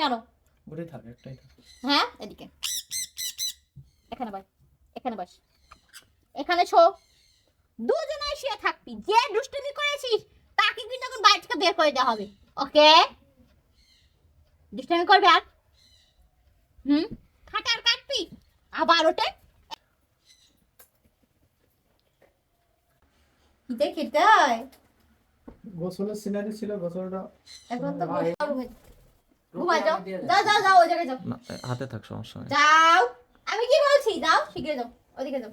কেন? ওটাই থাক একটাই থাক। হ্যাঁ এদিকে। এখানে বস এখানে বস। এখানে ছো দুজনে শুয়ে থাকবি। যে দুষ্টুমি করেছিস তাকে কিন্তু এখন বাড়ি থেকে বের করে দেওয়া হবে। ওকে? দুষ্টুমি করবে আর? হুম? খাটা আর কাটবি? আবার ওটে দেখি তাই গোসলের সিনারি ছিল গোসলটা এখন তো যাও। যাও যাও যাও ওই জায়গায় যাও হাতে থাক সমস্যা নেই। যাও। আমি কি বলছি? যাও শিখে যাও। ওদিকে যাও।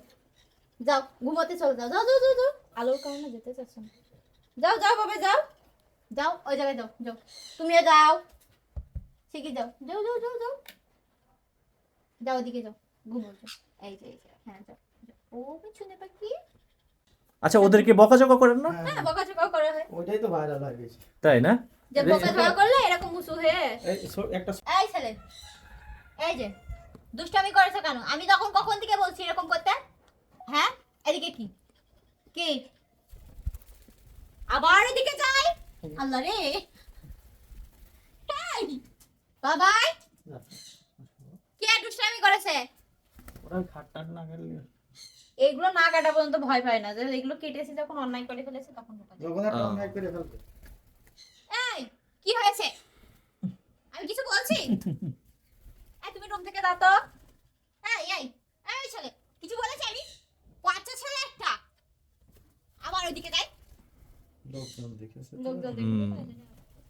যাও ঘুমোতে চলে যাও। যাও যাও যাও যাও। আলোর কারণে যেতে চাচ্ছ না। যাও যাও বাবা যাও। যাও ওই জায়গায় যাও যাও। তুমিও যাও। শিখে যাও। যাও যাও যাও যাও। যাও ওদিকে যাও। ঘুমো যাও। এই যে এই যে হ্যাঁ যাও যাও। ও পিছনে পাখি। আচ্ছা ওদেরকে বকাঝকা করেন না? হ্যাঁ বকাঝকা করা হয়। ওইটাই তো ভাইরাল হয়ে গেছে। তাই না? যে বকাঝকা করলে এরকম মুসু হয়ে। একটা এই ছেলে এই যে দুষ্টামি করেছ কেন? আমি তখন কখন থেকে বলছি এরকম করতে? হ্যাঁ? এদিকে কি? কি? আবার এদিকে যাই? আল্লাহ রে। এই, বাবাই। কে দুষ্টামি করেছে? ওরা খাটটা না গেলে এগুলো না কাটা পর্যন্ত ভয় পায় না। যে এগুলো কেটেছি যখন অন্যায় করে ফেলেছে তখন যখন অন্যায় করে ফেলবে। কি হয়েছে? আমি কিছু বলছি? এই তুমি রুম থেকে দাও তো। এই এই এই ছেলে কিছু বলেছে আমি বাচ্চা ছেলে একটা। আবার ওইদিকে যাই। লোকজন দেখেছে লোকজন। দেখবে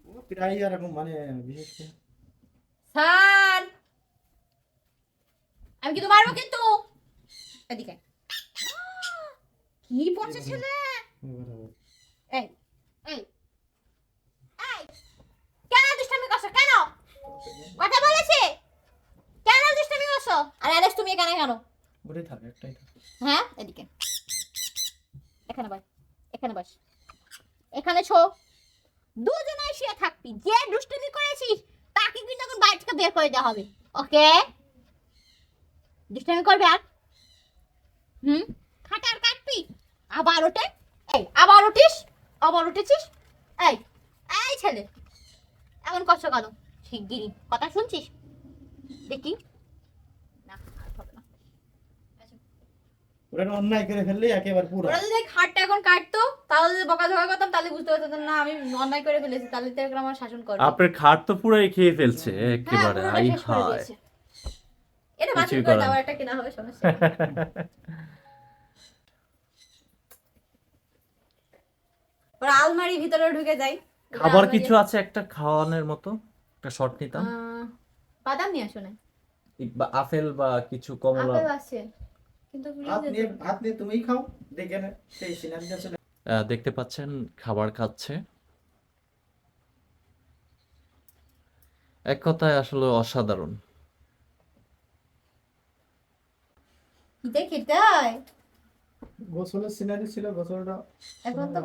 ও প্রায় এরকম মানে বিশেষ করে। স্যার! আমি কিন্তু মারবো কিন্তু। এদিকে। কি পচা ছেলে? এই কেন? ওটাই থাক একটাই থাক। হ্যাঁ এদিকে। এখানে বস এখানে বস। এখানে শুয়ে থাকবি। যে দুষ্টুমি করেছিস তাকে কিন্তু এখন বাড়ি থেকে বের করে দেওয়া হবে। ওকে? দুষ্টুমি করবে আর? হুম? খাটা আর কাটবি? আবার ওঠে এই আবার উঠিস? আবার উঠেছিস? এই এই ছেলে। এমন কষ্ট কেন? শিগগিরি কথা শুনছিস? দেখি না আর হবে না ওরা অন্যায় করে ফেললে একেবারে পুরো। ওরা যদি হাতটা এখন কাটতো তাহলে যদি বকাঝকা করতাম তাহলে বুঝতে পারতাম না আমি অন্যায় করে ফেলেছি তাহলে তো এখন আমার শাসন করবে। আপনার খাট তো পুরাই খেয়ে ফেলছে হ্যাঁ, একেবারে আই হায়। এটা কিছুই করে দাও একটা কেনা হবে সমস্যা ওরা আলমারির ভিতরে ঢুকে যাই খাবার কিছু আছে একটা খাওয়ানোর মতো? একটা শর্ট নিতাম? বাদাম নিয়ে আসো না আপেল বা কিছু কমলা? আপেল আছে। কিন্তু হাত নিয়ে তো- নিয়ে তুমিই খাও দেখে নে সেই সিনারিটা চলে দেখতে পাচ্ছেন খাবার খাচ্ছে। এক কথায় আসলে অসাধারণ। দেখি তাই? গোসলের সিনারি ছিল গোসলটা এখন তো